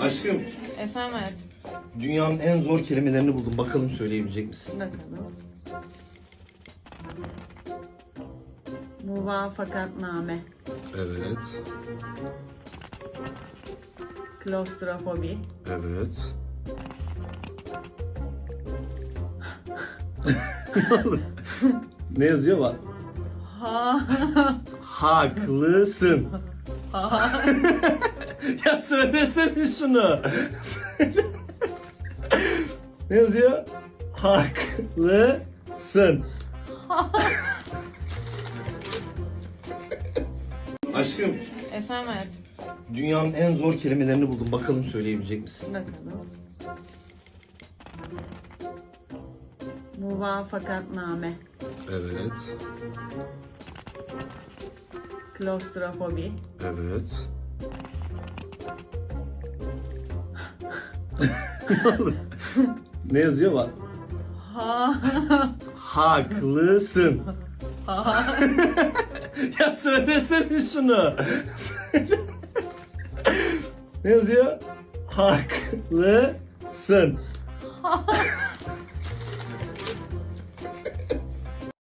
Aşkım, Efendim hayatım. dünyanın en zor kelimelerini buldum. Bakalım söyleyebilecek misin? Bakalım. Muvafakatname. Evet, Klostrofobi. evet. ne yazıyor bak? Ha. Haklısın. ya söylesene şunu. Söyle. ne yazıyor? Haklısın. Aşkım, Efendim hayatım. dünyanın en zor kelimelerini buldum. Bakalım söyleyebilecek misin? Bakalım. Muvafakatname. Evet, Klostrofobi. evet. Ne yazıyor bak? Ha. Haklısın. ya söylesene şunu. Ne yazıyor? Haklısın.